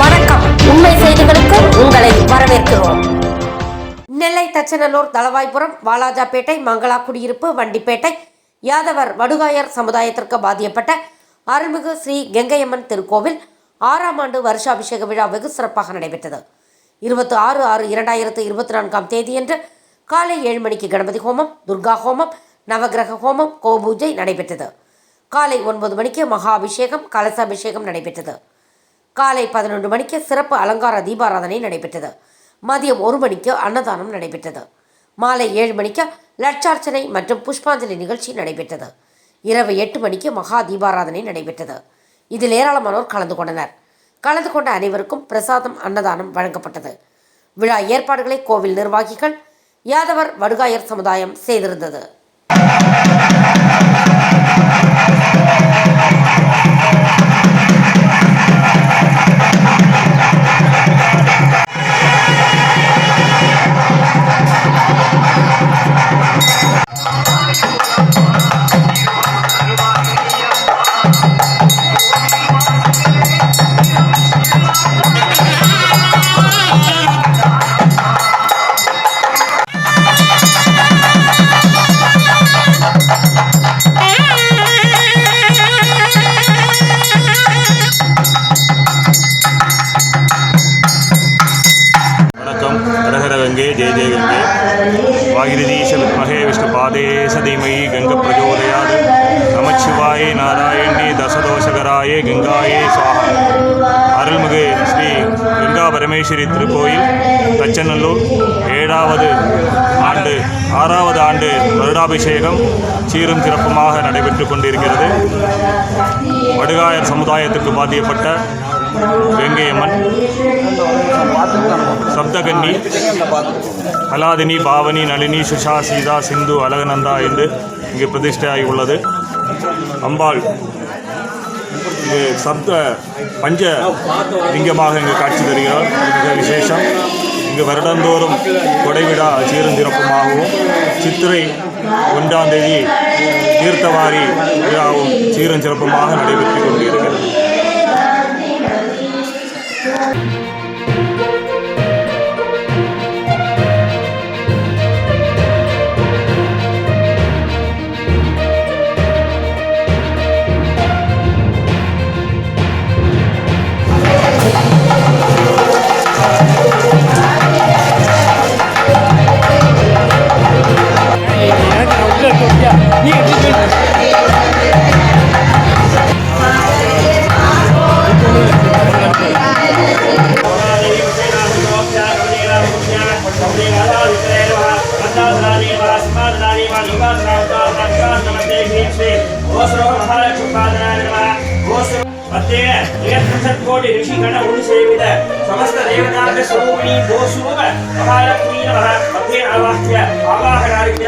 வணக்கம். உண்மை செய்திகளுக்கு உங்களை வரவேற்கிறோம். நெல்லை தச்சநல்லூர் தளவாய்புரம் வாலாஜாபேட்டை மங்களா குடியிருப்பு வண்டிப்பேட்டை யாதவர் வடுகாயர் சமுதாயத்திற்கு பாதியப்பட்ட அருள்மிகு ஸ்ரீ கெங்கையம்மன் திருக்கோவில் ஆறாம் ஆண்டு வருஷாபிஷேக விழா வெகு சிறப்பாக நடைபெற்றது. இருபத்தி ஆறு ஆறு இரண்டாயிரத்து இருபத்தி நான்காம் தேதியன்று காலை ஏழு மணிக்கு கணபதி ஹோமம் துர்கா ஹோமம் நவகிரக ஹோமம் கோபூஜை நடைபெற்றது. காலை ஒன்பது மணிக்கு மகா அபிஷேகம் கலசாபிஷேகம் நடைபெற்றது. காலை பதினொன்று மணிக்கு சிறப்பு அலங்கார தீபாராதனை நடைபெற்றது. மதியம் ஒரு மணிக்கு அன்னதானம் நடைபெற்றது. மாலை ஏழு மணிக்கு லட்சார்ச்சனை மற்றும் புஷ்பாஞ்சலி நிகழ்ச்சி நடைபெற்றது. இரவு எட்டு மணிக்கு மகா தீபாராதனை நடைபெற்றது. இதில் ஏராளமானோர் கலந்து கொண்டனர். கலந்து கொண்ட அனைவருக்கும் பிரசாதம் அன்னதானம் வழங்கப்பட்டது. விழா ஏற்பாடுகளை கோவில் நிர்வாகிகள் யாதவர் வடுகாயர் சமுதாயம் செய்திருந்தது. ஹரஹர கங்கே ஜெய ஜெய கங்கே வாகிருதீஷ விஷ்ணு பாதே தீமயி கங்க பிரஜோதயாது. நமச்சிவாயே நாராயணே தசதோஷகராயே கங்காயே சுவாக அருள்மிகு ஸ்ரீ கங்கா பரமேஸ்வரி திருக்கோயில் தச்சநல்லூர். ஏழாவது ஆண்டு ஆறாவது ஆண்டு வருடாபிஷேகம் சீரும் சிறப்புமாக நடைபெற்று கொண்டிருக்கிறது. வடுகாயர் சமுதாயத்துக்கு பாத்தியப்பட்ட வெங்கையம்மன் சப்தகன்னி அலாதினி பாவனி நளினி சுஷா சீதா சிந்து அழகநந்தா என்று இங்கு பிரதிஷ்டையாகி உள்ளது அம்பாள் இது சப்த பஞ்ச லிங்கமாக இங்கு காட்சி தருகிறார். மிக விசேஷம். இங்கு வருடந்தோறும் கொடைவிழா சீரும் சிறப்புமாகவும் சித்திரை ஒன்றாம் தேதி தீர்த்தவாரி விழாவும் சீரும் சிறப்புமாக நடைபெற்று கொண்டிருக்கிறது. Bye. ಕೋಟಿ ಋಷಿಗಣ ಉಳು ಸೇವಿದ ಸಮಸ್ತ ದೇವತಾಂಗ ಸ್ವರೂಪಿಣಿ ಗೋಸ್ವರೂಪ ಮಹಾಲಕ್ಷ್ಮೀ ನಮಃ ಮಧ್ಯೆ ಆವಾಹ್ಯ ಆವಾಹನಾರ್ಯ